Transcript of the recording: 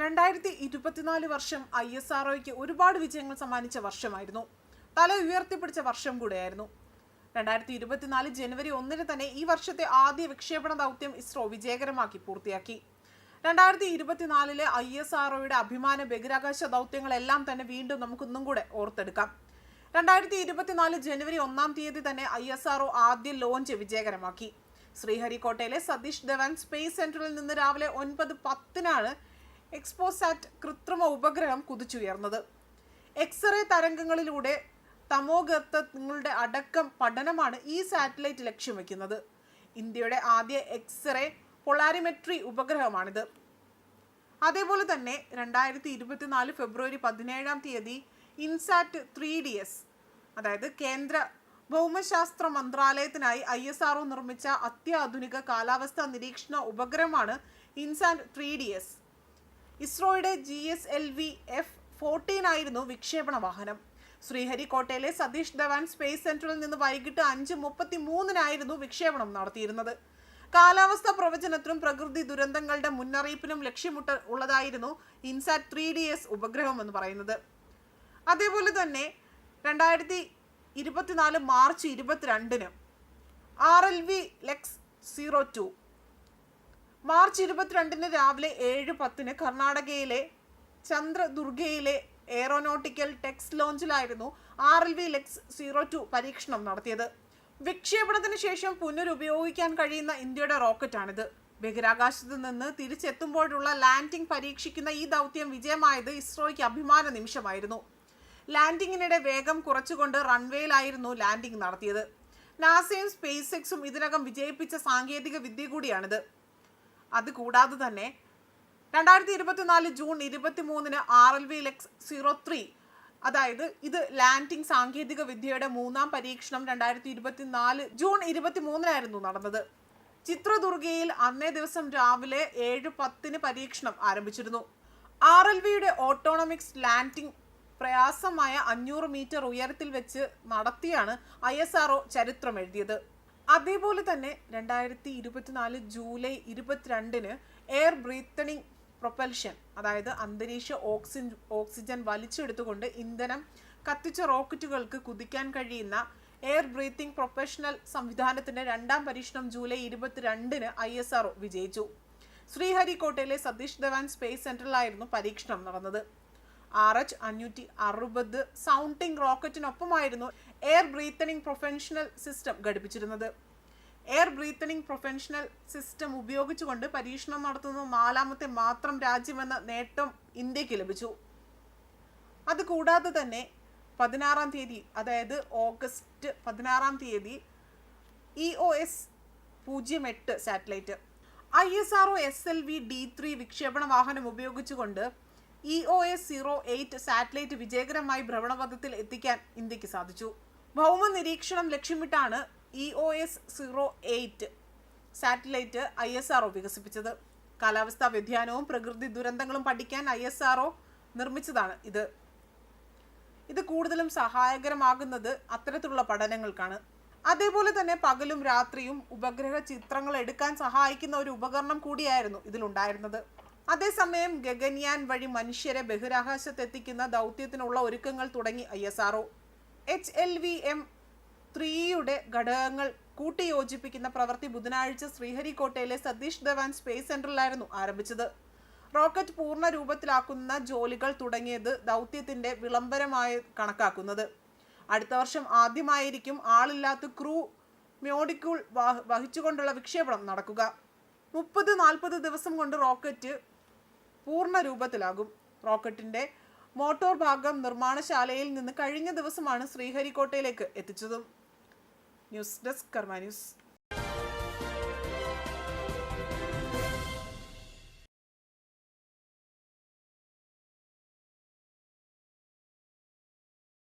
രണ്ടായിരത്തി ഇരുപത്തിനാല് വർഷം ഐ എസ് ആർ ഒരുപാട് വിജയങ്ങൾ സമ്മാനിച്ച വർഷമായിരുന്നു. തല ഉയർത്തിപ്പിടിച്ച വർഷം കൂടെയായിരുന്നു. രണ്ടായിരത്തി ഇരുപത്തിനാല് ജനുവരി ഒന്നിന് തന്നെ ഈ വർഷത്തെ ആദ്യ വിക്ഷേപണ ദൗത്യം ഇസ്രോ വിജയകരമാക്കി പൂർത്തിയാക്കി. രണ്ടായിരത്തി ഇരുപത്തിനാലിലെ ഐ എസ് ആർ ഒയുടെ അഭിമാന ബഹിരാകാശ ദൗത്യങ്ങളെല്ലാം തന്നെ വീണ്ടും നമുക്കൊന്നും കൂടെ ഓർത്തെടുക്കാം. രണ്ടായിരത്തി ഇരുപത്തിനാല് ജനുവരി ഒന്നാം തീയതി തന്നെ ഐ എസ് ആർ ഒ ആദ്യ ലോഞ്ച് വിജയകരമാക്കി. ശ്രീഹരിക്കോട്ടയിലെ സതീഷ് ധവാൻ സ്പേസ് സെന്ററിൽ നിന്ന് രാവിലെ ഒൻപത് പത്തിനാണ് എക്സ്പോസാറ്റ് കൃത്രിമ ഉപഗ്രഹം കുതിച്ചുയർന്നത്. എക്സ്റേ തരംഗങ്ങളിലൂടെ തമോഗർത്തങ്ങളുടെ അടക്കം പഠനമാണ് ഈ സാറ്റലൈറ്റ് ലക്ഷ്യം വയ്ക്കുന്നത് ഇന്ത്യയുടെ ആദ്യ എക്സ്റേ പൊളാരിമെട്രി ഉപഗ്രഹമാണിത്. അതേപോലെ തന്നെ രണ്ടായിരത്തി ഇരുപത്തിനാല് ഫെബ്രുവരി പതിനേഴാം തീയതി ഇൻസാറ്റ് ത്രീ ഡി എസ് അതായത് കേന്ദ്ര ഭൗമശാസ്ത്ര മന്ത്രാലയത്തിനായി ഐ എസ് ആർഒ നിർമ്മിച്ച അത്യാധുനിക കാലാവസ്ഥാ നിരീക്ഷണ ഉപഗ്രഹമാണ് INSAT three D S. ഇസ്രോയുടെ G S L V F fourteen ആയിരുന്നു വിക്ഷേപണ വാഹനം. ശ്രീഹരിക്കോട്ടയിലെ സതീഷ് ധവാൻ സ്പേസ് സെന്ററിൽ നിന്ന് വൈകിട്ട് അഞ്ച് മുപ്പത്തി മൂന്നിനായിരുന്നു വിക്ഷേപണം നടത്തിയിരുന്നത്. കാലാവസ്ഥാ പ്രവചനത്തിനും പ്രകൃതി ദുരന്തങ്ങളുടെ മുന്നറിയിപ്പിനും ലക്ഷ്യമിട്ട് ഉള്ളതായിരുന്നു ഇൻസാറ്റ് ത്രീ ഡി എസ് ഉപഗ്രഹം എന്ന് പറയുന്നത്. അതേപോലെ തന്നെ രണ്ടായിരത്തി ഇരുപത്തിനാല് മാർച്ച് ഇരുപത്തിരണ്ടിന് R L V LEX zero two March ഇരുപത്തിരണ്ടിന് രാവിലെ ഏഴ് പത്തിന് കർണാടകയിലെ ചന്ദ്രദുർഗയിലെ എയറോനോട്ടിക്കൽ ടെക്സ് ലോഞ്ചിലായിരുന്നു R L V LEX zero two പരീക്ഷണം നടത്തിയത്. വിക്ഷേപണത്തിന് ശേഷം പുനരുപയോഗിക്കാൻ കഴിയുന്ന ഇന്ത്യയുടെ റോക്കറ്റാണിത്. ബഹിരാകാശത്ത് നിന്ന് തിരിച്ചെത്തുമ്പോഴുള്ള ലാൻഡിംഗ് പരീക്ഷിക്കുന്ന ഈ ദൗത്യം വിജയമായത് ഇസ്രോയ്ക്ക് അഭിമാന നിമിഷമായിരുന്നു. ലാൻഡിങ്ങിനിടെ വേഗം കുറച്ചുകൊണ്ട് റൺവേയിലായിരുന്നു ലാൻഡിംഗ് നടത്തിയത്. നാസയും സ്പേസ് എക്സും ഇതിനകം വിജയിപ്പിച്ച സാങ്കേതിക വിദ്യ കൂടിയാണിത്. അതുകൂടാതെ തന്നെ രണ്ടായിരത്തി ഇരുപത്തിനാല് ജൂൺ ഇരുപത്തി മൂന്നിന് R L V LEX zero three അതായത് ഇത് ലാൻഡിംഗ് സാങ്കേതിക വിദ്യയുടെ മൂന്നാം പരീക്ഷണം രണ്ടായിരത്തി ഇരുപത്തിനാല് ജൂൺ ഇരുപത്തി മൂന്നിനായിരുന്നു നടന്നത്. ചിത്രദുർഗയിൽ അന്നേ ദിവസം രാവിലെ ഏഴ് പത്തിന് പരീക്ഷണം ആരംഭിച്ചിരുന്നു. ആർ എൽ വിയുടെ ഓട്ടോണമിക്സ് ലാൻഡിംഗ് പ്രയാസമായ അഞ്ഞൂറ് മീറ്റർ ഉയരത്തിൽ വെച്ച് നടത്തിയാണ് ഐ എസ് ചരിത്രം എഴുതിയത് അതേപോലെ തന്നെ രണ്ടായിരത്തി ഇരുപത്തിനാല് ജൂലൈ ഇരുപത്തിരണ്ടിന് എയർ ബ്രീത്തണിങ് പ്രൊപ്പൽഷൻ അതായത് അന്തരീക്ഷ ഓക്സിജൻ ഓക്സിജൻ വലിച്ചെടുത്തുകൊണ്ട് ഇന്ധനം കത്തിച്ച റോക്കറ്റുകൾക്ക് കുതിക്കാൻ കഴിയുന്ന എയർ ബ്രീത്തിങ് പ്രൊഫഷണൽ സംവിധാനത്തിന്റെ രണ്ടാം പരീക്ഷണം ജൂലൈ ഇരുപത്തിരണ്ടിന് ഐ എസ് ആർ വിജയിച്ചു. ശ്രീഹരിക്കോട്ടയിലെ സതീഷ് ധവാൻ സ്പേസ് സെന്ററിലായിരുന്നു പരീക്ഷണം നടന്നത്. ആർ എച്ച് അഞ്ഞൂറ്റി അറുപത് സൗണ്ടിംഗ് റോക്കറ്റിനൊപ്പമായിരുന്നു എയർ ബ്രീത്തണിംഗ് പ്രൊഫഷണൽ സിസ്റ്റം ഘടിപ്പിച്ചിരുന്നത്. എയർ ബ്രീത്തണിംഗ് പ്രൊഫഷണൽ സിസ്റ്റം ഉപയോഗിച്ചുകൊണ്ട് പരീക്ഷണം നടത്തുന്ന നാലാമത്തെ മാത്രം രാജ്യമെന്ന നേട്ടം ഇന്ത്യയ്ക്ക് ലഭിച്ചു. അതുകൂടാതെ തന്നെ പതിനാറാം തീയതി അതായത് ഓഗസ്റ്റ് പതിനാറാം തീയതി ഇ ഒ എസ് പൂജ്യം എട്ട് satellite I S R O S L V D three വിക്ഷേപണ വാഹനം ഉപയോഗിച്ചുകൊണ്ട് E O S zero eight satellite വിജയകരമായി ഭ്രമണപഥത്തിൽ എത്തിക്കാൻ ഇന്ത്യയ്ക്ക് സാധിച്ചു. ഭൗമ നിരീക്ഷണം ലക്ഷ്യമിട്ടാണ് E O S zero eight satellite I S R വികസിപ്പിച്ചത്. കാലാവസ്ഥാ വ്യതിയാനവും പ്രകൃതി ദുരന്തങ്ങളും പഠിക്കാൻ ഐ എസ് ആർ നിർമ്മിച്ചതാണ് ഇത്. ഇത് കൂടുതലും സഹായകരമാകുന്നത് അത്തരത്തിലുള്ള പഠനങ്ങൾക്കാണ്. അതേപോലെ തന്നെ പകലും രാത്രിയും ഉപഗ്രഹ ചിത്രങ്ങൾ എടുക്കാൻ സഹായിക്കുന്ന ഒരു ഉപകരണം കൂടിയായിരുന്നു ഇതിലുണ്ടായിരുന്നത്. അതേസമയം ഗഗൻയാൻ വഴി മനുഷ്യരെ ബഹിരാകാശത്തെത്തിക്കുന്ന ദൗത്യത്തിനുള്ള ഒരുക്കങ്ങൾ തുടങ്ങി I S H L V M ത്രീയുടെ ഘടകങ്ങൾ കൂട്ടിയോജിപ്പിക്കുന്ന പ്രവൃത്തി ബുധനാഴ്ച ശ്രീഹരിക്കോട്ടയിലെ സതീഷ് ധവാൻ സ്പേസ് സെന്ററിലായിരുന്നു ആരംഭിച്ചത്. റോക്കറ്റ് പൂർണ രൂപത്തിലാക്കുന്ന ജോലികൾ തുടങ്ങിയത് ദൗത്യത്തിന്റെ വിളംബരമായി കണക്കാക്കുന്നത്. അടുത്ത വർഷം ആദ്യമായിരിക്കും ആളില്ലാത്ത ക്രൂ മ്യോഡിക്യൂൾ വഹിച്ചുകൊണ്ടുള്ള വിക്ഷേപണം നടക്കുക. മുപ്പത് നാൽപ്പത് ദിവസം കൊണ്ട് റോക്കറ്റ് പൂർണ രൂപത്തിലാകും റോക്കറ്റിന്റെ മോട്ടോർ ഭാഗം നിർമ്മാണശാലയിൽ നിന്ന് കഴിഞ്ഞ ദിവസമാണ് ശ്രീഹരിക്കോട്ടയിലേക്ക് എത്തിച്ചതും. News desk Karma news.